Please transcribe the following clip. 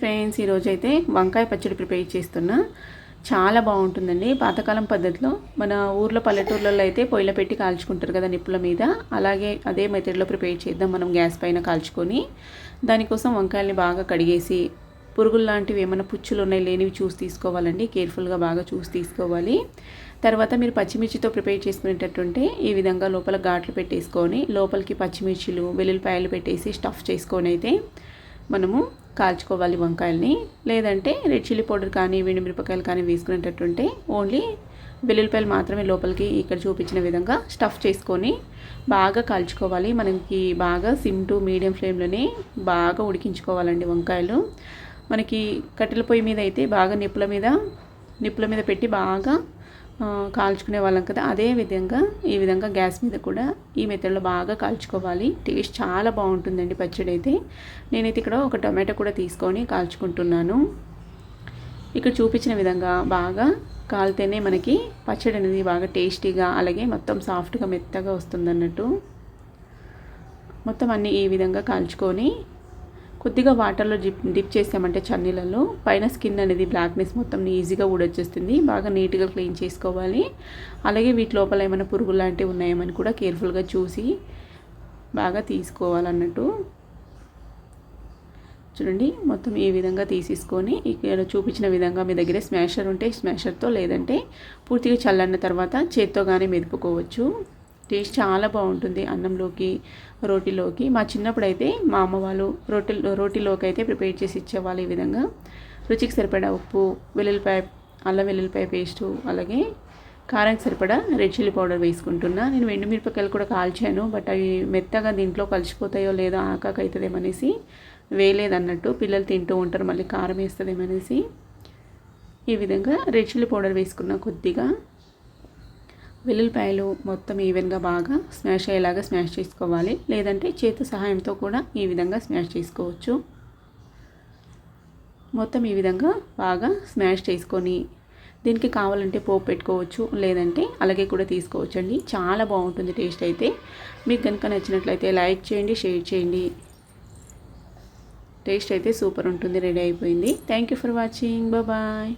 Friends ఈరోజు అయితే వంకాయ పచ్చడి ప్రిపేర్ చేస్తున్నా. చాలా బాగుంటుందండి. పాతకాలం పద్ధతిలో మన ఊర్లో పల్లెటూర్లలో అయితే పొయ్యిలో పెట్టి కాల్చుకుంటారు కదా నిప్పుల మీద. అలాగే అదే మెథడ్లో ప్రిపేర్ చేద్దాం మనం గ్యాస్ పైన కాల్చుకొని. దానికోసం వంకాయల్ని బాగా కడిగేసి పురుగులు లాంటివి ఏమైనా పుచ్చులు ఉన్నాయి లేనివి చూసి తీసుకోవాలండి. కేర్ఫుల్గా బాగా చూసి తీసుకోవాలి. తర్వాత మీరు పచ్చిమిర్చితో ప్రిపేర్ చేసుకునేటట్టుంటే ఈ విధంగా లోపల ఘాట్లు పెట్టేసుకొని లోపలికి పచ్చిమిర్చిలు వెల్లుల్లిపాయలు పెట్టేసి స్టఫ్ చేసుకొని అయితే మనము కాల్చుకోవాలి వంకాయల్ని. లేదంటే రెడ్ చిల్లీ పౌడర్ కానీ మిరపకాయలు కానీ వేసుకునేటట్టుంటే ఓన్లీ వెల్లుల్లిపాయలు మాత్రమే లోపలికి ఇక్కడ చూపించిన విధంగా స్టఫ్ చేసుకొని బాగా కాల్చుకోవాలి. మనకి బాగా సిమ్ టు మీడియం ఫ్లేమ్లోనే బాగా ఉడికించుకోవాలండి వంకాయలు. మనకి కట్టెల పొయ్యి మీద అయితే బాగా నిప్పుల మీద నిప్పుల మీద పెట్టి బాగా కాల్చుకునే వాళ్ళం కదా. అదే విధంగా ఈ విధంగా గ్యాస్ మీద కూడా ఈ మెథడ్లో బాగా కాల్చుకోవాలి. టేస్ట్ చాలా బాగుంటుందండి పచ్చడి అయితే నేనైతే ఇక్కడ ఒక టొమాటో కూడా తీసుకొని కాల్చుకుంటున్నాను. ఇక్కడ చూపించిన విధంగా బాగా కాలితేనే మనకి పచ్చడి అనేది బాగా టేస్టీగా అలాగే మొత్తం సాఫ్ట్గా మెత్తగా వస్తుందన్నట్టు. మొత్తం అన్నీ ఈ విధంగా కాల్చుకొని కొద్దిగా వాటర్లో డిప్ డిప్ చేసామంటే చన్నీలలో పైన స్కిన్ అనేది బ్లాక్నెస్ మొత్తం ఈజీగా ఊడొచ్చేస్తుంది. బాగా నీట్గా క్లీన్ చేసుకోవాలి. అలాగే వీటి లోపల ఏమైనా పురుగులు లాంటివి ఉన్నాయేమని కూడా కేర్ఫుల్గా చూసి బాగా తీసుకోవాలన్నట్టు. చూడండి మొత్తం ఈ విధంగా తీసేసుకొని ఇక్కడ చూపించిన విధంగా మీ దగ్గర స్మాషర్ ఉంటే స్మాషర్తో లేదంటే పూర్తిగా చల్లన్న తర్వాత చేత్తో కానీ మెదుపుకోవచ్చు. టేస్ట్ చాలా బాగుంటుంది అన్నంలోకి రోటీలోకి. మా చిన్నప్పుడు అయితే మా అమ్మ వాళ్ళు రోటీ రోటీలోకి అయితే ప్రిపేర్ చేసి ఇచ్చేవాళ్ళు ఈ విధంగా. రుచికి సరిపడా ఉప్పు వెల్లుల్లిపాయ అల్లం వెల్లుల్లిపాయ పేస్టు అలాగే కారానికి సరిపడా రెడ్ చిల్లీ పౌడర్ వేసుకుంటున్నా. నేను మిరపకాయలు కూడా కాల్చాను బట్ అవి మెత్తగా దీంట్లో కలిసిపోతాయో లేదో ఆకాకైతుందేమనేసి వేయలేదన్నట్టు పిల్లలు తింటూ ఉంటారు మళ్ళీ కారం వేస్తుందేమనేసి. ఈ విధంగా రెడ్ చిల్లీ పౌడర్ వేసుకున్న కొద్దిగా. వెల్లుల్లిపాయలు మొత్తం ఈవెన్గా బాగా స్మాష్ అయ్యేలాగా స్మాష్ చేసుకోవాలి. లేదంటే చేతి సహాయంతో కూడా ఈ విధంగా స్మాష్ చేసుకోవచ్చు. మొత్తం ఈ విధంగా బాగా స్మాష్ చేసుకొని దీనికి కావాలంటే పోపు పెట్టుకోవచ్చు లేదంటే అలాగే కూడా తీసుకోవచ్చు అండి చాలా బాగుంటుంది టేస్ట్ అయితే. మీకు కనుక నచ్చినట్లయితే లైక్ చేయండి షేర్ చేయండి. టేస్ట్ అయితే సూపర్ ఉంటుంది రెడీ అయిపోయింది. Thank you for watching bye